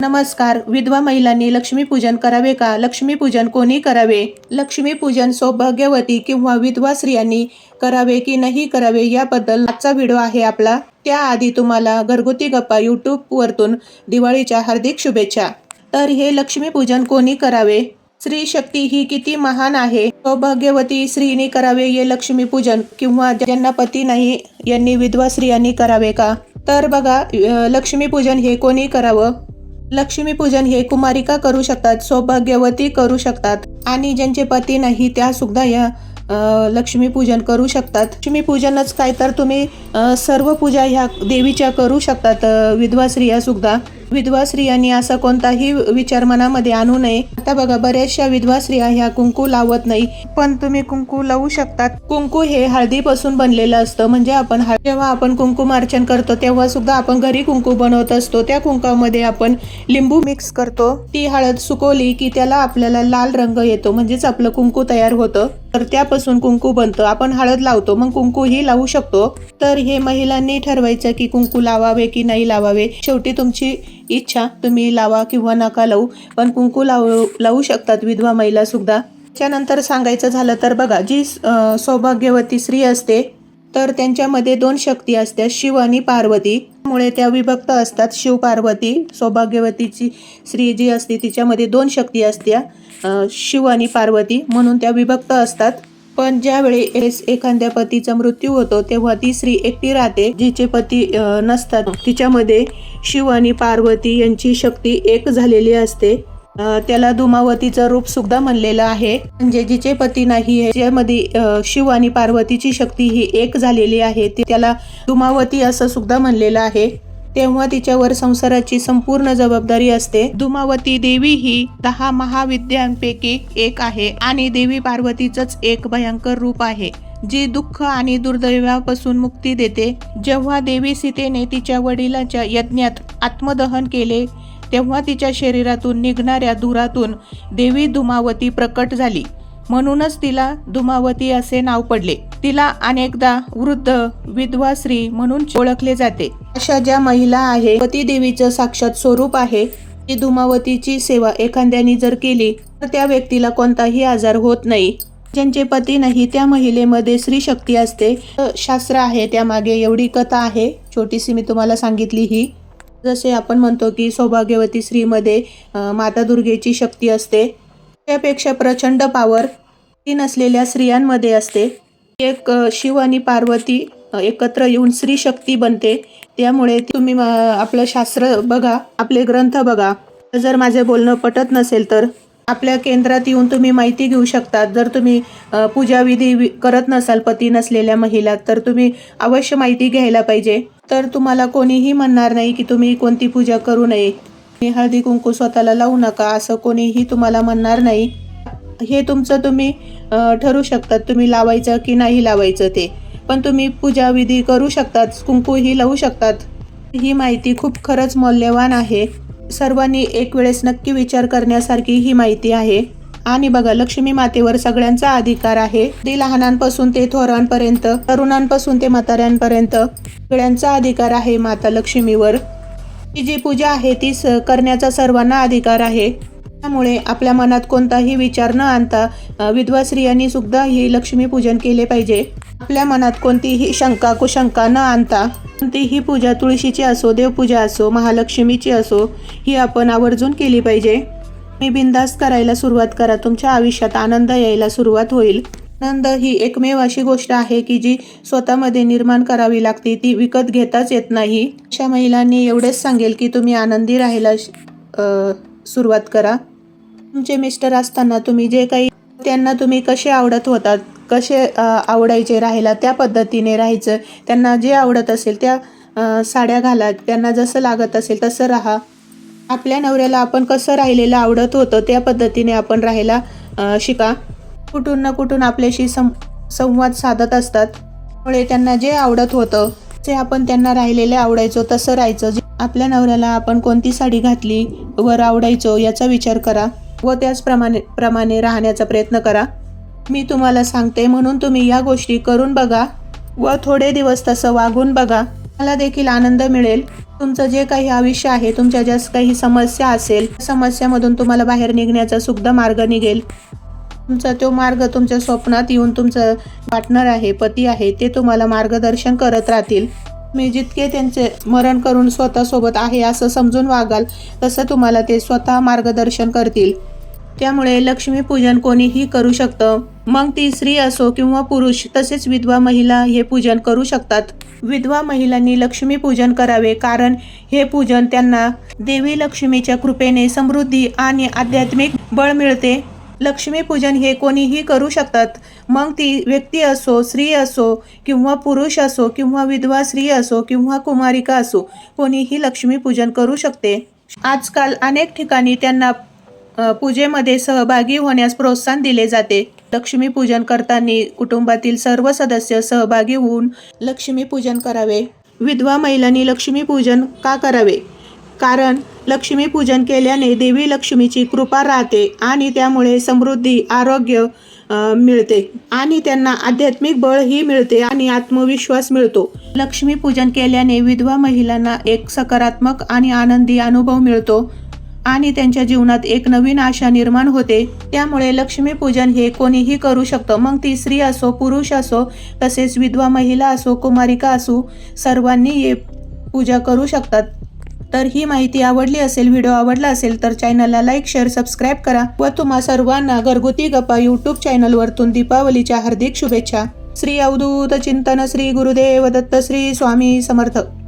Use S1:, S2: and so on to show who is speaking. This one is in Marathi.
S1: नमस्कार विधवा महिलांनी लक्ष्मीपूजन करावे का? लक्ष्मीपूजन कोणी करावे? लक्ष्मीपूजन सौभाग्यवती किंवा विधवा स्त्रियांनी करावे की नाही करावे याबद्दल आजचा व्हिडिओ आहे आपला. त्याआधी तुम्हाला घरगुती गप्पा यूट्यूबवरतून दिवाळीच्या हार्दिक शुभेच्छा. तर हे लक्ष्मीपूजन कोणी करावे? स्त्री शक्ती ही किती महान आहे. सौभाग्यवती स्त्रीने करावे हे लक्ष्मीपूजन किंवा ज्यांना पती नाही यांनी विधवा स्त्रियांनी करावे का? तर बघा लक्ष्मीपूजन हे कोणी करावं? लक्ष्मीपूजन हे कुमारिका करू शकतात सौभाग्यवती करू शकतात आणि ज्यांचे पती नाही त्या सुद्धा या लक्ष्मीपूजन करू शकतात. लक्ष्मीपूजनच काय तर तुम्ही सर्व पूजा ह्या देवीच्या करू शकतात विधवा स्त्रिया सुद्धा. विधवा स्त्रियांनी असा कोणताही विचार मनामध्ये आणू नये. आता बघा बऱ्याचशा विधवा स्त्रिया ह्या कुंकू लावत नाही. पण तुम्ही कुंकू लावू शकतात. कुंकू हे हळदीपासून बनलेलं असतं. म्हणजे आपण जेव्हा आपण कुंकुमार्चन करतो तेव्हा सुद्धा आपण घरी कुंकू बनवत असतो. त्या कुंकामध्ये आपण लिंबू मिक्स करतो. ती हळद सुकवली की त्याला आपल्याला लाल रंग येतो. म्हणजेच आपलं कुंकू तयार होतं. तर त्यापासून कुंकू बनतं. आपण हळद लावतो मग कुंकूही लावू शकतो. तर हे महिलांनी ठरवायचं की कुंकू लावावे की नाही लावावे. शेवटी तुमची इच्छा तुम्ही लावा किंवा नका लावू. पण कुंकू लावू लावू शकतात विधवा महिला सुद्धा. त्यानंतर सांगायचं झालं तर बघा जी सौभाग्यवती स्त्री असते तर त्यांच्यामध्ये दोन शक्ती असतात शिव आणि पार्वती. त्यामुळे त्या विभक्त असतात शिव पार्वती. सौभाग्यवतीची स्त्री जी असते तिच्यामध्ये दोन शक्ती असत्या शिव आणि पार्वती. म्हणून त्या विभक्त असतात. पण ज्यावेळी एस- एखाद्या पतीचा मृत्यू होतो तेव्हा ती स्त्री एकटी राहते. जिचे पती नसतात. तिच्यामध्ये शिव आणि पार्वती यांची शक्ती एक झालेली असते. त्याला धुमावतीचं रूप सुद्धा म्हणलेलं आहे. म्हणजे जिचे पती नाही आहे ज्यामध्ये शिव आणि पार्वतीची शक्ती ही एक झालेली आहे ती त्याला धुमावती असं सुद्धा म्हणलेलं आहे. तेव्हा तिच्यावर संसाराची संपूर्ण जबाबदारी असते. धुमावती देवी ही दहा महाविद्यांपैकी एक आहे आणि देवी पार्वतीचंच एक भयंकर रूप आहे जी दुःख आणि दुर्दैवापासून मुक्ती देते. जेव्हा देवी सीतेने तिच्या वडिलांच्या यज्ञात आत्मदहन केले तेव्हा तिच्या शरीरातून निघणाऱ्या धुरातून देवी धुमावती प्रकट झाली. म्हणूनच तिला धुमावती असे नाव पडले. तिला अनेकदा वृद्ध विधवा स्त्री म्हणून ओळखले जाते. अशा ज्या महिला आहे पती देवीचं साक्षात स्वरूप आहे ती धुमावतीची सेवा एखाद्याने जर केली तर त्या व्यक्तीला कोणताही आजार होत नाही. ज्यांचे पती नाही त्या महिलेमध्ये स्त्री शक्ती असते. शास्त्र आहे त्यामागे एवढी कथा आहे. छोटीशी मी तुम्हाला सांगितली ही. जसे आपण म्हणतो की सौभाग्यवती स्त्रीमध्ये माता दुर्गेची शक्ती असते. त्यापेक्षा प्रचंड पावर ती नसलेल्या स्त्रियांमध्ये असते. एक शिव आणि पार्वती एकत्र येऊन स्त्री शक्ती बनते. त्यामुळे तुम्ही आपलं शास्त्र बघा आपले ग्रंथ बघा. जर माझे बोलणं पटत नसेल तर. आपल्या केंद्रात येऊन तुम्ही माहिती घेऊ शकता. जर तुम्ही पूजाविधी करत नसाल पती नसलेल्या महिला तर तुम्ही अवश्य माहिती घ्यायला पाहिजे. तर तुम्हाला कोणीही म्हणणार नाही की तुम्ही कोणती पूजा करू नये. हळदी कुंकू स्वतःला लावू नका असं कोणीही तुम्हाला म्हणणार नाही. हे तुमचं तुम्ही ठरू शकतात तुम्ही लावायचं की नाही लावायचं ते. पण तुम्ही पूजाविधी करू शकतात कुंकूही लावू शकतात. ही माहिती खूप खरंच मौल्यवान आहे. सर्वांनी एक वेळेस नक्की विचार करण्यासारखी ही माहिती आहे. आणि बघा लक्ष्मी मातेवर सगळ्यांचा अधिकार आहे. ते लहानांपासून ते थोरांपर्यंत तरुणांपासून ते म्हाताऱ्यांपर्यंत सगळ्यांचा अधिकार आहे माता लक्ष्मीवर. ही जी पूजा आहे ती स करण्याचा सर्वांना अधिकार आहे. त्यामुळे आपल्या मनात कोणताही विचार न आणता विधवा स्त्रियांनी सुद्धा ही लक्ष्मीपूजन केले पाहिजे. आपल्या मनात कोणतीही शंका कुशंका न आणता कोणतीही पूजा तुळशीची असो देवपूजा असो महालक्ष्मीची असो ही आपण आवर्जून केली पाहिजे. मी बिंदास करायला सुरुवात करा. तुमच्या आयुष्यात आनंद यायला सुरुवात होईल. आनंद ही एकमेव अशी गोष्ट आहे की जी स्वतःमध्ये निर्माण करावी लागते. ती विकत घेताच येत नाही. अशा महिलांनी एवढेच सांगेल की तुम्ही आनंदी राहायला सुरुवात करा. तुमचे मिस्टर असताना तुम्ही जे काही त्यांना तुम्ही कसे आवडत होतात? कसे आवडायचे राहायला त्या पद्धतीने राहायचं. त्यांना जे आवडत असेल त्या साड्या घाला. त्यांना जसं लागत असेल तसं राहा. आपल्या नवऱ्याला आपण कसं राहिलेलं आवडत होतं त्या पद्धतीने आपण राहायला शिका. कुठून ना कुठून आपल्याशी सं संवाद साधत असतात. त्यामुळे त्यांना जे आवडत होतं ते आपण त्यांना राहिलेले आवडायचो तसं राहायचं. जे आपल्या नवऱ्याला आपण कोणती साडी घातली वर आवडायचो याचा विचार करा. व त्याचप्रमाणे प्रमाणे राहण्याचा प्रयत्न करा. मी तुम्हाला सांगते म्हणून तुम्ही या गोष्टी करून बघा व थोडे दिवस तसं वागून बघा. मला देखील आनंद मिळेल. तुमचं जे काही आयुष्य आहे तुमच्या ज्या काही समस्या असेल समस्यामधून तुम्हाला बाहेर निघण्याचा सुद्धा मार्ग निघेल. तुमचा तो मार्ग तुमच्या स्वप्नात येऊन तुमचं पार्टनर आहे पती आहे ते तुम्हाला मार्गदर्शन करत राहतील. मी जितके त्यांचे मरण करून स्वतःसोबत आहे असं समजून वागाल तसं तुम्हाला ते स्वतः मार्गदर्शन करतील. त्यामुळे लक्ष्मीपूजन कोणीही करू शकतं. मग ती स्त्री असो किंवा पुरुष तसेच विधवा महिला हे पूजन करू शकतात. विधवा महिलांनी लक्ष्मीपूजन करावे कारण हे पूजन त्यांना देवी लक्ष्मीच्या कृपेने समृद्धी आणि आध्यात्मिक बळ मिळते. लक्ष्मीपूजन हे कोणीही करू शकतात. मग ती व्यक्ती असो स्त्री असो किंवा पुरुष असो किंवा विधवा स्त्री असो किंवा कुमारिका असो कोणीही लक्ष्मीपूजन करू शकते. आजकाल अनेक ठिकाणी त्यांना पूजेमध्ये सहभागी होण्यास प्रोत्साहन दिले जाते. लक्ष्मीपूजन करताना कुटुंबातील सर्व सदस्य सहभागी होऊन लक्ष्मीपूजन करावे. विधवा महिलांनी लक्ष्मीपूजन का करावे? कारण लक्ष्मीपूजन केल्याने देवी लक्ष्मीची कृपा राहते आणि त्यामुळे समृद्धी आरोग्य मिळते. आणि त्यांना आध्यात्मिक बळही मिळते आणि आत्मविश्वास मिळतो. लक्ष्मीपूजन केल्याने विधवा महिलांना एक सकारात्मक आणि आनंदी अनुभव मिळतो. आणि त्यांच्या जीवनात एक नवीन आशा निर्माण होते. त्यामुळे लक्ष्मीपूजन हे कोणीही करू शकतं. मग ती स्त्री असो पुरुष असो तसेच विधवा महिला असो कुमारिका असो सर्वांनी हे पूजा करू शकतात. तर ही माहिती आवडली असेल व्हिडिओ आवडला असेल तर चॅनलला लाईक शेअर सबस्क्राईब करा व तुम्हा सर्वांना घरगुती गप्पा यूट्यूब चॅनलवरतून दीपावलीच्या हार्दिक शुभेच्छा. श्री अवधूत चिंतन श्री गुरुदेव दत्त श्री स्वामी समर्थक